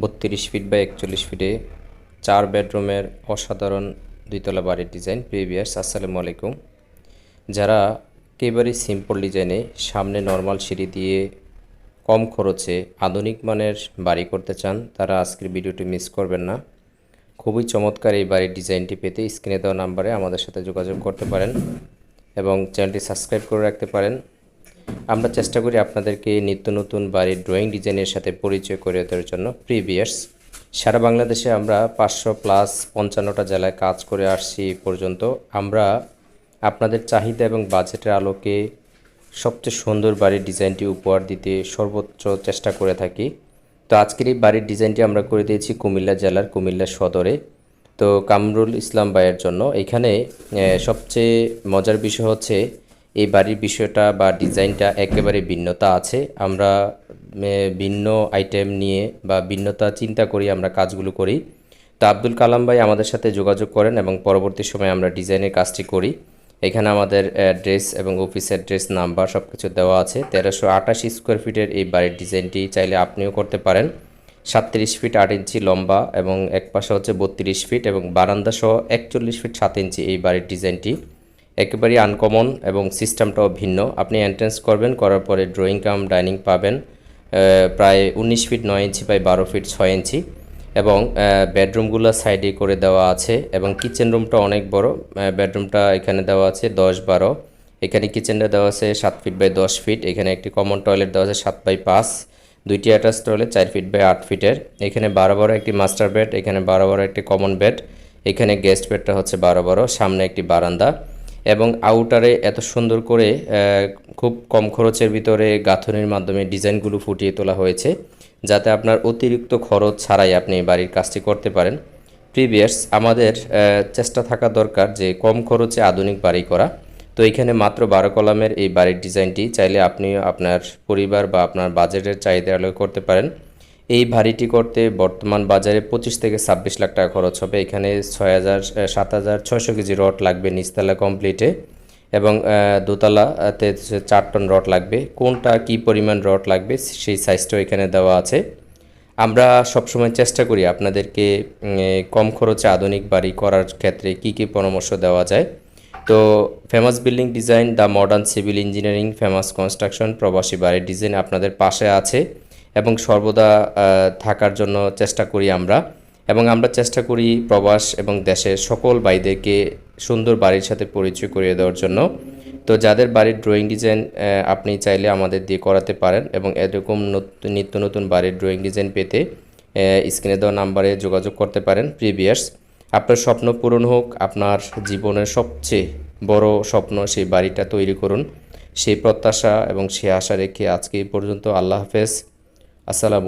বত্রিশ ফিট বা একচল্লিশ ফিটে চার বেডরুমের অসাধারণ দুইতলা বাড়ির ডিজাইন প্রিভিয়াস আসসালামু আলাইকুম। যারা একেবারেই সিম্পল ডিজাইনে সামনে নর্মাল সিঁড়ি দিয়ে কম খরচে আধুনিক মানের বাড়ি করতে চান, তারা আজকের ভিডিওটি মিস করবেন না। খুবই চমৎকার এই বাড়ির ডিজাইনটি পেতে স্ক্রিনে দেওয়া নাম্বারে আমাদের সাথে যোগাযোগ করতে পারেন এবং চ্যানেলটি সাবস্ক্রাইব করে রাখতে পারেন। আমরা চেষ্টা করি আপনাদেরকে নিত্য নতুন বাড়ির ড্রয়িং ডিজাইনের সাথে পরিচয় করে দেওয়ার জন্য প্রিভিয়ার্স সারা বাংলাদেশে আমরা পাঁচশো প্লাস পঞ্চান্নটা জেলায় কাজ করে আসছি পর্যন্ত। আমরা আপনাদের চাহিদা এবং বাজেটের আলোকে সবচেয়ে সুন্দর বাড়ির ডিজাইনটি উপহার দিতে সর্বোচ্চ চেষ্টা করে থাকি। তো আজকের এই বাড়ির ডিজাইনটি আমরা করে দিয়েছি কুমিল্লা জেলার কুমিল্লা সদরে। তো কামরুল ইসলাম ভাইয়ের জন্য। এখানে সবচেয়ে মজার বিষয় হচ্ছে এই বাড়ির বিষয়টা বা ডিজাইনটা একেবারে ভিন্নতা আছে। আমরা ভিন্ন আইটেম নিয়ে বা ভিন্নতা চিন্তা করি আমরা কাজগুলো করি। তো আব্দুল কালাম ভাই আমাদের সাথে যোগাযোগ করেন এবং পরবর্তী সময় আমরা ডিজাইনের কাজটি করি। এখানে আমাদের অ্যাড্রেস এবং অফিস অ্যাড্রেস নাম্বার সব কিছু দেওয়া আছে। তেরোশো আটাশ স্কোয়ার ফিটের এই বাড়ির ডিজাইনটি চাইলে আপনিও করতে পারেন। সাতত্রিশ ফিট আট ইঞ্চি লম্বা এবং এক পাশে হচ্ছে বত্রিশ ফিট এবং বারান্দা সহ একচল্লিশ ফিট সাত ইঞ্চি এই বাড়ির ডিজাইনটি। একেবারেই আনকমন এবং সিস্টেমটাও ভিন্ন। আপনি এন্ট্রেন্স করবেন, করার পরে ড্রয়িং কাম ডাইনিং পাবেন প্রায় উনিশ ফিট নয় ইঞ্চি বাই বারো ফিট ছয় ইঞ্চি এবং বেডরুমগুলো সাইডে করে দেওয়া আছে এবং কিচেন রুমটা অনেক বড়। বেডরুমটা এখানে দেওয়া আছে দশ বারো। এখানে কিচেনটা দেওয়া আছে সাত ফিট বাই দশ ফিট এখানে একটি কমন টয়লেট দেওয়া আছে সাত বাই পাঁচ। দুইটি অ্যাটাচ টয়লেট চার ফিট বাই আট ফিটের এখানে বারো বারো একটি মাস্টার বেড এখানে বারো বারো একটি কমন বেড এখানে গেস্ট বেডটা হচ্ছে বারো বারো। সামনে একটি বারান্দা। এবং আউটারে এত সুন্দর করে খুব কম খরচের ভিতরে গাঁথনির মাধ্যমে ডিজাইনগুলো ফুটিয়ে তোলা হয়েছে, যাতে আপনার অতিরিক্ত খরচ ছাড়াই আপনি বাড়ির কাজটি করতে পারেন। প্রিভিয়াস আমাদের চেষ্টা থাকা দরকার যে কম খরচে আধুনিক বাড়ি করা। তো এখানে মাত্র বারো কলামের এই বাড়ির ডিজাইনটি চাইলে আপনি আপনার পরিবার বা আপনার বাজেটের চাহিদা আলোয় করতে পারেন। এই বাড়িটি করতে বর্তমান বাজারে পঁচিশ থেকে ছাব্বিশ লাখ টাকা খরচ হবে। এখানে ছয় হাজার সাত হাজার কেজি রড লাগবে নিচতলা কমপ্লিটে এবং দোতলাতে চার টন রড লাগবে। কোনটা কি পরিমাণ রড লাগবে সেই সাইজটাও এখানে দেওয়া আছে। আমরা সবসময় চেষ্টা করি আপনাদেরকে কম খরচে আধুনিক বাড়ি করার ক্ষেত্রে কি কি পরামর্শ দেওয়া যায়। তো famous building design, the modern civil engineering, famous construction, প্রবাসী বাড়ির ডিজাইন আপনাদের পাশে আছে। এবং সর্বদা থাকার জন্য চেষ্টা করি আমরা। এবং আমরা চেষ্টা করি প্রবাস এবং দেশের সকল ভাইদেরকে সুন্দর বাড়ির সাথে পরিচয় করিয়ে দেওয়ার জন্য। তো যাদের বাড়ির ড্রয়িং ডিজাইন আপনি চাইলে আমাদের দিয়ে করাতে পারেন এবং এরকম নতুন, নিত্য নতুন বাড়ির ড্রয়িং ডিজাইন পেতে স্ক্রিনে দেওয়া নাম্বারে যোগাযোগ করতে পারেন প্রিভিয়ার্স আপনার স্বপ্ন পূরণ হোক, আপনার জীবনের সবচেয়ে বড় স্বপ্ন সেই বাড়িটা তৈরি করুন। সেই প্রত্যাশা এবং সেই আশা রেখে আজকে পর্যন্ত আল্লাহ হাফেজ। আসসালাম